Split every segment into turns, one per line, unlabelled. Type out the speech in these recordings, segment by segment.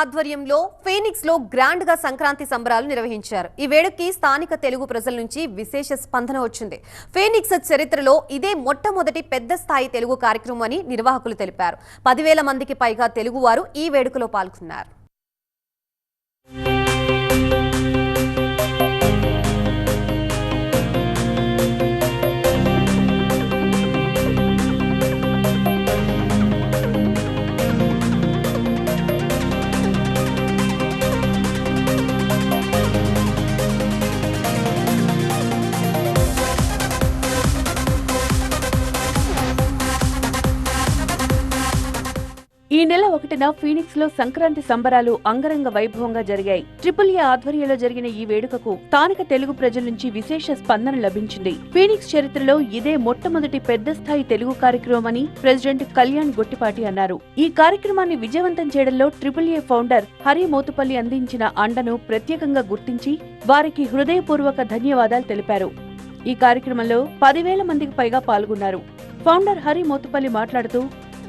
ఆధ్వర్యంలో ఫీనిక్స్లో గ్రాండ్గా సంక్రాంతి సంబరాలు నిర్వహించారు. ఈ వేడుకకి స్థానిక తెలుగు ప్రజల నుంచి విశేష స్పందన వచ్చింది. ఫీనిక్స్ చరిత్రలో ఇదే మొట్టమొదటి పెద్ద స్థాయి తెలుగు కార్యక్రమం అని నిర్వాహకులు తెలిపారు. పదివేల మందికి పైగా తెలుగువారు ఈ వేడుకలో పాల్గొన్నారు.
ఈ నెల ఒకటిన ఫీనిక్స్లో సంక్రాంతి సంబరాలు అంగరంగ వైభవంగా జరిగాయి. ట్రిపుల్ ఏ ఆధ్వర్యంలో జరిగిన ఈ వేడుకకు స్థానిక తెలుగు ప్రజల నుంచి విశేష స్పందన లభించింది. ఫీనిక్స్ చరిత్రలో ఇదే మొట్టమొదటి పెద్ద స్థాయి తెలుగు కార్యక్రమం అని ప్రెసిడెంట్ కళ్యాణ్ గొట్టిపాటి అన్నారు. ఈ కార్యక్రమాన్ని విజయవంతం చేయడంలో triple A founder Hari Mothupalli అందించిన అండను ప్రత్యేకంగా గుర్తించి వారికి హృదయపూర్వక ధన్యవాదాలు తెలిపారు. ఈ కార్యక్రమంలో పదివేల మందికి పైగా పాల్గొన్నారు. ఫౌండర్ హరి మోతుపల్లి మాట్లాడుతూ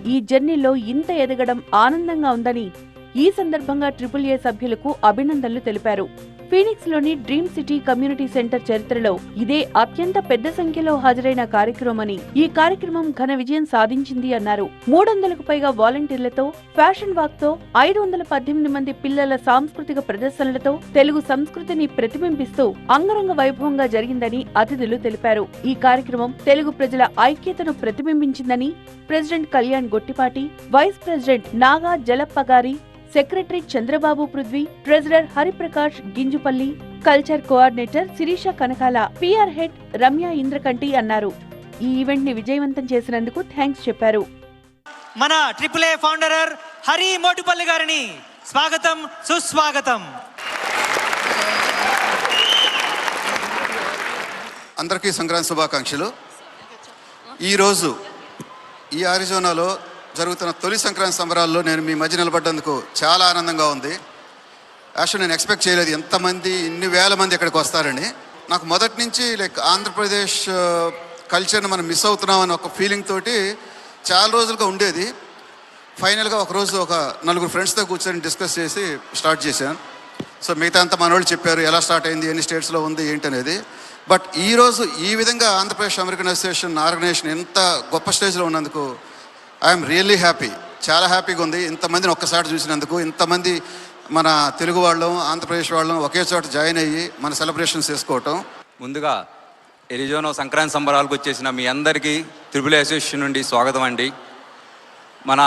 ఈ జర్నీలో ఇంత ఎదగడం ఆనందంగా ఉందని ఈ సందర్భంగా ట్రిపుల్ ఏ సభ్యులకు అభినందనలు తెలిపారు. ఫీనిక్స్లోని డ్రీమ్ సిటీ కమ్యూనిటీ సెంటర్ చరిత్రలో ఇదే అత్యంత పెద్ద సంఖ్యలో హాజరైన కార్యక్రమమని ఈ కార్యక్రమం ఘన విజయం సాధించింది అన్నారు. మూడు వందలకు పైగా వాలంటీర్లతో ఫ్యాషన్ వాక్తో ఐదు వందల పద్దెనిమిది మంది పిల్లల సాంస్కృతిక ప్రదర్శనలతో తెలుగు సంస్కృతిని ప్రతిబింబిస్తూ అంగరంగ వైభవంగా జరిగిందని అతిథులు తెలిపారు. ఈ కార్యక్రమం తెలుగు ప్రజల ఐక్యతను ప్రతిబింబించిందని president Kalyan Gottipati vice president Naga Jalappagari secretary Chandrababu Prithvi treasurer Hariprakash Ginjupalli culture coordinator Sirisha Kanakala PR head Ramya Indrakanti అన్నారు. ఈ ఈవెంట్ని విజయవంతం చేసినందుకు థ్యాంక్స్ చెప్పారు.
మన triple A founder Hari Motupalli గారిని స్వాగతం సుస్వాగతం.
అందరికీ సంక్రాంతి శుభాకాంక్షలు. ఈరోజు ఈ ఆరిజోనాలో జరుగుతున్న తొలి సంక్రాంతి సంబరాల్లో నేను మీ మధ్య నిలబడ్డందుకు చాలా ఆనందంగా ఉంది. యాక్చువల్ నేను ఎక్స్పెక్ట్ చేయలేదు ఎంతమంది ఇన్ని వేల మంది ఇక్కడికి వస్తారని. నాకు మొదటి నుంచి లైక్ ఆంధ్రప్రదేశ్ కల్చర్ని మనం మిస్ అవుతున్నామని ఒక ఫీలింగ్ తోటి చాలా రోజులుగా ఉండేది. ఫైనల్గా ఒకరోజు ఒక నలుగురు ఫ్రెండ్స్తో కూర్చొని డిస్కస్ చేసి స్టార్ట్ చేశాను. సో మిగతా అంతా మన వాళ్ళు చెప్పారు ఎలా స్టార్ట్ అయింది ఎన్ని స్టేట్స్లో ఉంది ఏంటి అనేది బట్ ఈరోజు ఈ విధంగా ఆంధ్రప్రదేశ్ అమెరికన్ అసోసియేషన్ ఆర్గనైజేషన్ ఎంత గొప్ప స్టేజ్లో ఉన్నందుకు ఐఎమ్ రియల్లీ హ్యాపీ. చాలా హ్యాపీగా ఉంది. ఇంతమందిని ఒక్కసారి చూసినందుకు ఇంతమంది మన తెలుగు వాళ్ళం ఆంధ్రప్రదేశ్ వాళ్ళం ఒకే చోట జాయిన్ అయ్యి మన సెలబ్రేషన్స్ చేసుకోవటం.
ముందుగా ఎరిజోనో సంక్రాంతి సంబరాలకు వచ్చేసిన మీ అందరికీ త్రిపుల్ అసోసియేషన్ నుండి స్వాగతం అండి. మన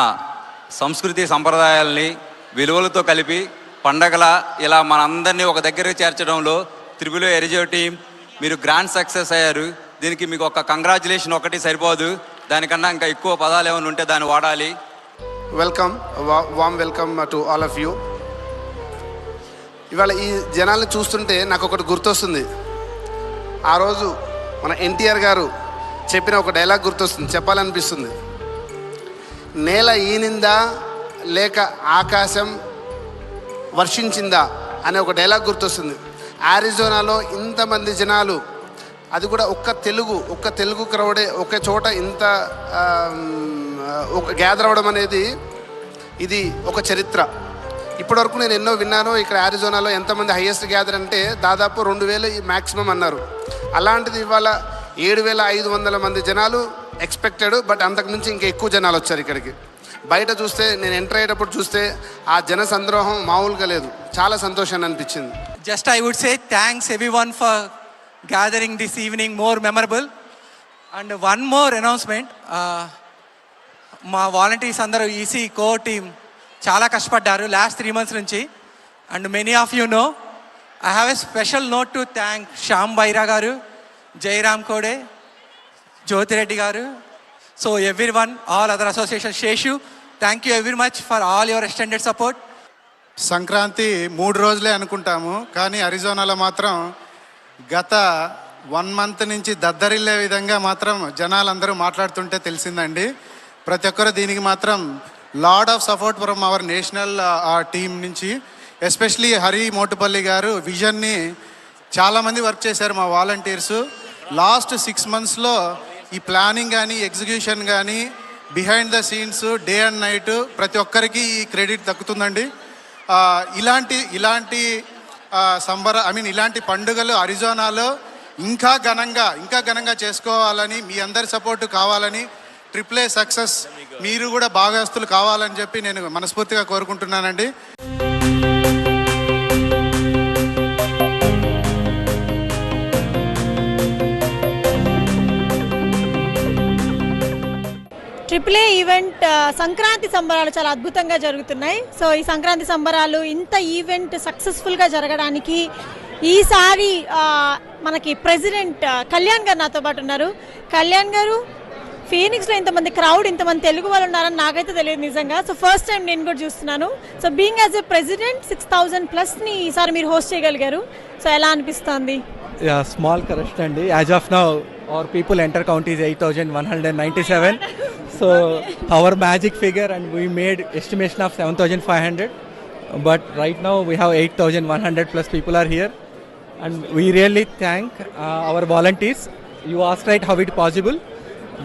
సంస్కృతి సంప్రదాయాల్ని విలువలతో కలిపి పండగల ఇలా మనందరినీ ఒక దగ్గర చేర్చడంలో త్రిపుల్ ఎరిజో టీం మీరు గ్రాండ్ సక్సెస్ అయ్యారు. దీనికి మీకు ఒక కంగ్రాచులేషన్ ఒకటి సరిపోదు. దానికన్నా ఇంకా ఎక్కువ పదాలు ఏమైనా ఉంటే దాన్ని వాడాలి.
Welcome warm welcome to all of you ఇవాళ ఈ జనాల్ని చూస్తుంటే నాకు ఒకటి గుర్తొస్తుంది. ఆ రోజు మన ఎన్టీఆర్ గారు చెప్పిన ఒక డైలాగ్ గుర్తొస్తుంది చెప్పాలనిపిస్తుంది. నేల ఈనిందా లేక ఆకాశం వర్షించిందా అనే ఒక డైలాగ్ గుర్తొస్తుంది. ఆరిజోనాలో ఇంతమంది జనాలు అది కూడా ఒక్క తెలుగు ఒక్క తెలుగు క్రౌడే ఒకే చోట ఇంత ఒక గ్యాదర్ అవ్వడం అనేది ఇది ఒక చరిత్ర. ఇప్పటివరకు నేను ఎన్నో విన్నాను ఇక్కడ ఆరిజోనాలో ఎంతమంది హైయెస్ట్ గ్యాదర్ అంటే దాదాపు రెండు వేలు మ్యాక్సిమం అన్నారు. అలాంటిది ఇవాళ ఏడు వేల ఐదు వందల మంది జనాలు ఎక్స్పెక్టెడ్ బట్ అంతకుమించి ఇంకా ఎక్కువ జనాలు వచ్చారు ఇక్కడికి. బయట చూస్తే నేను ఎంటర్ అయ్యేటప్పుడు చూస్తే ఆ జన సంద్రోహం మామూలుగా లేదు. చాలా సంతోషాన్ని అనిపించింది.
Just I would say thanks everyone for gathering this evening more memorable and one more announcement మా వాలంటీర్స్ అందరూ ఈసీ కో టీమ్ చాలా కష్టపడ్డారు లాస్ట్ త్రీ మంత్స్ నుంచి. And many of you know I have a special note to thank Shyam Baira గారు జయరామ్ కోడే జ్యోతిరెడ్డి గారు. So everyone all other association Seshu thank you every much for all your extended support
Sankranti మూడు రోజులే అనుకుంటాము కానీ అరిజోనాలో మాత్రం గత one month నుంచి దద్దరిల్లే విధంగా మాత్రం జనాలందరూ మాట్లాడుతుంటే తెలిసిందండి. ప్రతి ఒక్కరు దీనికి మాత్రం lot of support from our national team నుంచి. ఎస్పెషలీ హరి మోటుపల్లి గారు విజన్ని చాలామంది వర్క్ చేశారు మా వాలంటీర్స్. లాస్ట్ సిక్స్ మంత్స్లో ఈ ప్లానింగ్ కానీ ఎగ్జిక్యూషన్ కానీ behind the scenes day and night ప్రతి ఒక్కరికి ఈ క్రెడిట్ దక్కుతుందండి. ఇలాంటి ఇలాంటి సంబర ఐ మీన్ ఇలాంటి పండుగలు అరిజోనాలో ఇంకా ఘనంగా ఇంకా ఘనంగా చేసుకోవాలని మీ అందరి సపోర్టు కావాలని ట్రిపుల్ ఏ సక్సెస్ మీరు కూడా భాగస్తులు కావాలని చెప్పి నేను మనస్ఫూర్తిగా కోరుకుంటున్నానండి.
ట్రిపుల్ ఏ ఈవెంట్ సంక్రాంతి సంబరాలు చాలా అద్భుతంగా జరుగుతున్నాయి. సో ఈ సంక్రాంతి సంబరాలు ఇంత ఈవెంట్ సక్సెస్ఫుల్గా జరగడానికి ఈసారి మనకి ప్రెసిడెంట్ కళ్యాణ్ గారు నాతో పాటు ఉన్నారు. కళ్యాణ్ గారు ఫీనిక్స్లో ఇంతమంది క్రౌడ్ ఇంతమంది తెలుగు వాళ్ళు ఉన్నారని నాకైతే తెలియదు నిజంగా. సో ఫస్ట్ టైం నేను కూడా చూస్తున్నాను. So being as a president six thousand ప్లస్ని ఈసారి మీరు హోస్ట్ చేయగలిగారు. సో ఎలా అనిపిస్తుంది?
స్మాల్ కరెక్షన్ అండి. As of now our people enter count is eight thousand one hundred ninety seven So our magic figure, and we made estimation of 7,500. But right now we have 8,100 plus people are here, and we really thank uh, our volunteers. You asked right how it possible.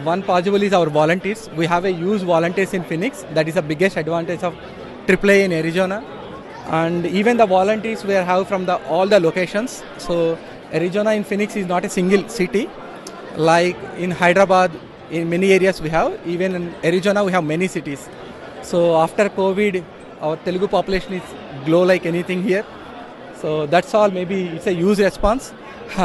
One possible is our volunteers. We have a huge volunteers in Phoenix. That is the biggest advantage of AAA in Arizona. And even the volunteers we have from the all the locations. So Arizona in Phoenix is not a single city. Like in Hyderabad, in many areas we have. Even in Arizona we have many cities. So after COVID, our Telugu population is glow like anything here. So that's all. Maybe it's a huge response,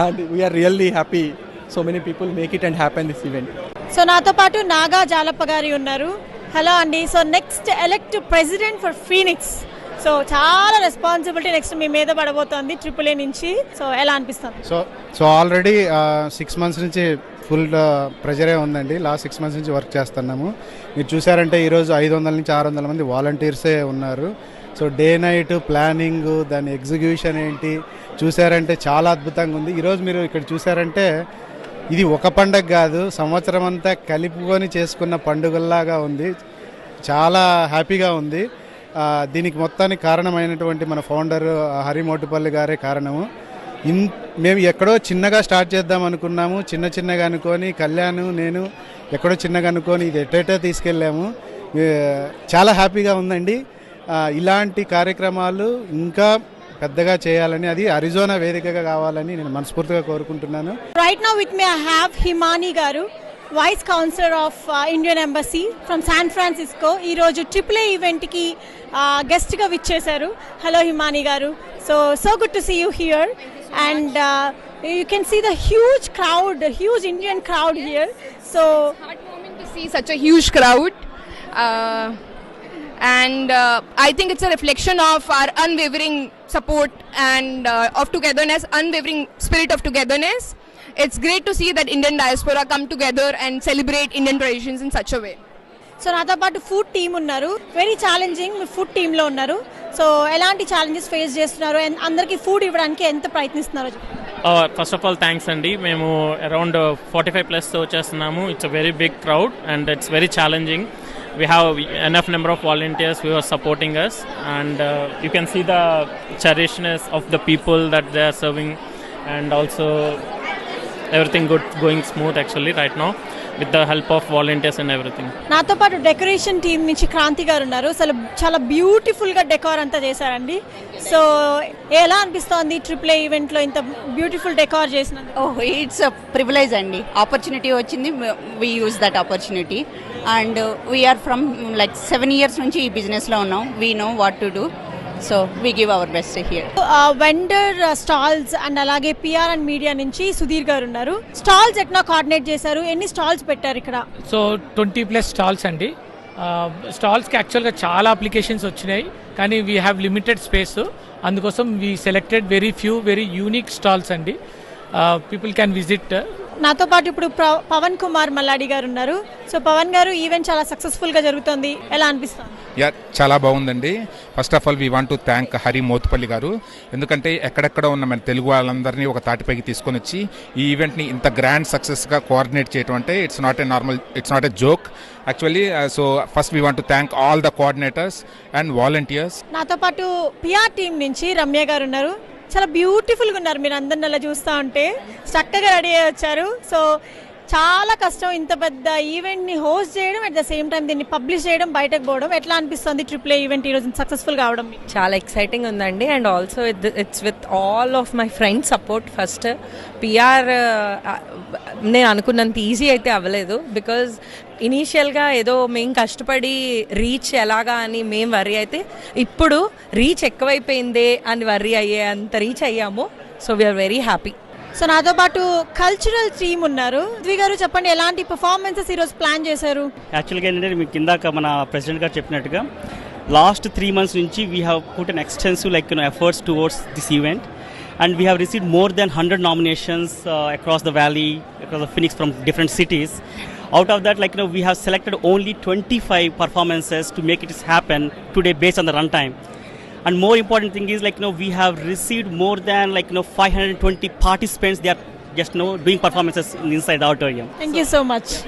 and we are really happy. So many people make it and happen this event.
So నాతో పాటు నాగా జాలప్ప గారి ఉన్నారు hello అండి so next elect president for Phoenix so చాలా responsibility next మీ మీద పడబోతోంది triple A నుంచి. సో ఎలా అనిపిస్తుంది?
So so already six months నుంచి ఫుల్ ప్రెజరే ఉందండి. లాస్ట్ సిక్స్ మంత్స్ నుంచి వర్క్ చేస్తున్నాము. మీరు చూసారంటే ఈరోజు ఐదు వందల నుంచి ఆరు వందల మంది వాలంటీర్సే ఉన్నారు. సో డే నైట్ ప్లానింగ్ దాని ఎగ్జిక్యూషన్ ఏంటి చూసారంటే చాలా అద్భుతంగా ఉంది. ఈరోజు మీరు ఇక్కడ చూసారంటే ఇది ఒక పండగ కాదు సంవత్సరం అంతా కలుపుకొని చేసుకున్న పండుగల్లాగా ఉంది. చాలా హ్యాపీగా ఉంది. దీనికి మొత్తానికి కారణమైనటువంటి మన ఫౌండర్ హరిమోటుపల్లి గారే కారణము. ఇన్ మేము ఎక్కడో చిన్నగా స్టార్ట్ చేద్దాం అనుకున్నాము. చిన్న చిన్నగా అనుకొని కళ్యాణ్ నేను ఎక్కడో చిన్నగా అనుకొని ఇది ఎటేటో తీసుకెళ్ళాము. చాలా హ్యాపీగా ఉందండి. ఇలాంటి కార్యక్రమాలు ఇంకా పెద్దగా చేయాలని అది అరిజోనా వేదికగా కావాలని నేను మనస్ఫూర్తిగా కోరుకుంటున్నాను.
Right now with me I have Himani గారు. Vice counsellor of Indian embassy from San Francisco ఈరోజు ట్రిపుల్ ఏ ఈవెంట్కి గెస్ట్గా విచ్చేశారు hello Himani garu so so good to see you here and you can see the huge crowd huge Indian crowd here so
heartwarming to see such a huge crowd. Uh, and uh, I think it's a reflection of our unwavering support and uh, of togetherness, unwavering spirit of togetherness. It's great to see that Indian diaspora come together and celebrate Indian traditions in such a way.
So నాతో పాటు food team ఉన్నారు. Very challenging food టీంలో ఉన్నారు. So ఎలాంటి challenges face చేస్తున్నారు? And అందరికీ food ఇవ్వడానికి ఎంత ప్రయత్నిస్తున్నారో.
ఫస్ట్ ఆఫ్ ఆల్ థ్యాంక్స్ అండి. మేము around forty five plus వచ్చేస్తున్నాము. It's a very big crowd and it's very challenging we have enough number of volunteers we are supporting us and you can see the cherishness of the people that they are serving and also everything good going smooth actually right know with the help of volunteers and everything
నాతో పాటు decoration team నుంచి క్రాంతి గారు ఉన్నారు. అసలు చాలా బ్యూటిఫుల్గా decor అంతా చేశారండి. సో ఎలా అనిపిస్తోంది ట్రిపుల్ ఏ ఈవెంట్లో ఇంత బ్యూటిఫుల్ డెకార్ చేసినందుకు?
ఓహ్ ఇట్స్ ప్రివిలైజ్ అండి. ఆపర్చునిటీ వచ్చింది. We use that opportunity and we are from like seven years నుంచి ఈ బిజినెస్లో ఉన్నాం. We know what to do so we give our best here
vendor stalls and అలాగే PR and media నుంచి సుధీర్ గారు ఉన్నారు. స్టాల్స్ ఎట్లా కోఆర్డినేట్ చేశారు? ఎన్ని స్టాల్స్ పెట్టారు ఇక్కడ?
సో ట్వంటీ ప్లస్ స్టాల్స్ అండి. స్టాల్స్కి యాక్చువల్గా చాలా అప్లికేషన్స్ వచ్చినాయి. కానీ వీ హ్యావ్ లిమిటెడ్ స్పేస్ అందుకోసం we selected very few very unique stalls అండి. పీపుల్ క్యాన్ విజిట్
నాతో పాటు ఇప్పుడు పవన్ కుమార్ మల్లాడి గారు ఉన్నారు. సో పవన్ గారు ఈవెంట్ చాలా సక్సెస్ఫుల్గా జరుగుతుంది. ఎలా అనిపిస్తుంది?
యా చాలా బాగుందండి. First of all we want to thank Hari Motupalli గారు. ఎందుకంటే ఎక్కడెక్కడ ఉన్న మన తెలుగు వాళ్ళందరినీ ఒక తాటిపైకి తీసుకొని వచ్చి ఈ ఈవెంట్ని ఇంత గ్రాండ్ సక్సెస్గా కోఆర్డినేట్ చేయడం అంటే it's not a normal it's not a joke actually so first we want to thank all the coordinators and volunteers
నాతో పాటు పిఆర్ టీం నుంచి రమ్య గారు ఉన్నారు. చాలా బ్యూటిఫుల్గా ఉన్నారు. మీరు అందరిని అలా చూస్తూ ఉంటే చక్కగా రెడీ అయ్యి వచ్చారు. సో చాలా కష్టం. ఇంత పెద్ద ఈవెంట్ని హోస్ట్ చేయడం అట్ ద సేమ్ టైం దీన్ని పబ్లిష్ చేయడం బయటకు పోవడం. ఎట్లా అనిపిస్తుంది ట్రిపుల్ ఈవెంట్ ఈ రోజు సక్సెస్ఫుల్ కావడం
చాలా ఎక్సైటింగ్ ఉందండి. And also it's with all of my friends support first PR నేను అనుకున్నంత ఈజీ అయితే అవ్వలేదు. బికాజ్ ఇనీషియల్గా ఏదో మేము కష్టపడి రీచ్ ఎలాగా అని మేము వర్రీ అయితే ఇప్పుడు రీచ్ ఎక్కువైపోయిందే అని వర్రీ అయ్యే అంత రీచ్ అయ్యాము. So we are very
happy so నాతో పాటు కల్చరల్ టీమ్ ఉన్నారు. ద్వి గారు చెప్పండి ఎలాంటి పర్ఫార్మెన్సెస్ ఈ రోజు ప్లాన్ చేశారు
యాక్చువల్గా ఏంటంటే మీకు కిందాక మన ప్రెసిడెంట్ గారు చెప్పినట్టుగా లాస్ట్ త్రీ మంత్స్ నుంచి we have put an extensive like efforts towards this event and we have received more than hundred nominations across the valley across the Phoenix from different cities Out of that, like you know, we have selected only 25 performances to make it happen today based on the runtime. And more important thing is like you know, we have received more than like you know 520 participants. They are just you know doing performances inside the auditorium.
Thank so, you so much.